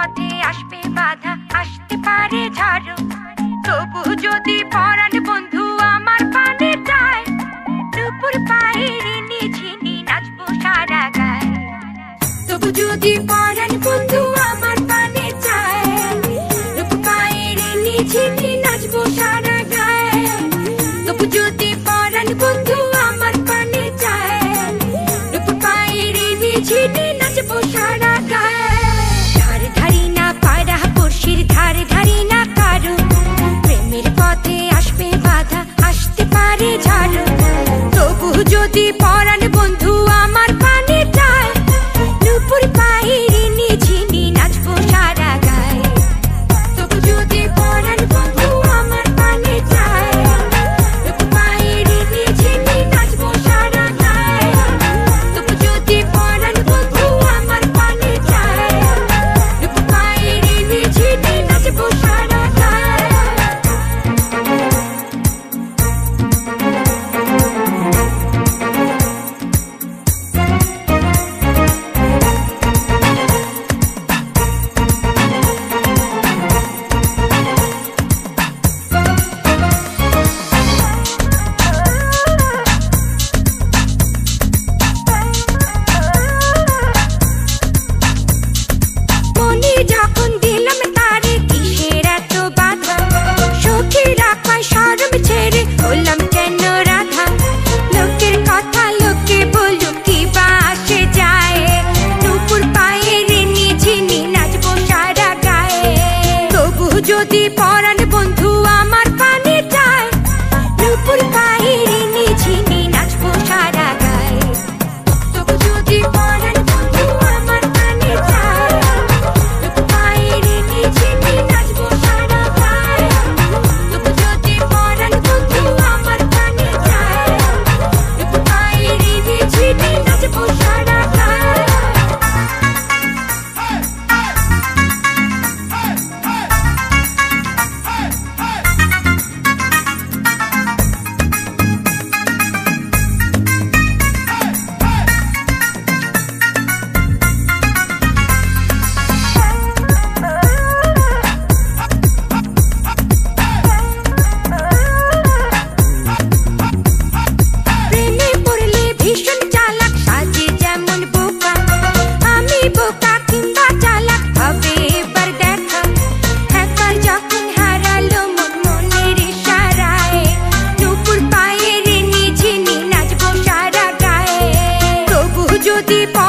পথে আসবে বাধা, আসতে পারে ঝাড়ু। তবু যদি পরাণ বন্ধু আমার পানে যায় দুপুর পায়ে নিঝিনি নাচবো সারা গায়ে। তবু যদি পরাণ বন্ধু আমার পানে যায় দুপুর পায়ে নিঝিনি নাচবো সারা গায়ে। তবু যদি পরাণ বন্ধু আমার পানে যায় দুপুর পায়ে নিঝিনি নাচবো সারা ধারে ধারি না কারু। প্রেমের পথে আসবে বাধা আসতে পারে ঝাড়ো। তবু যদি পথ tipo ti.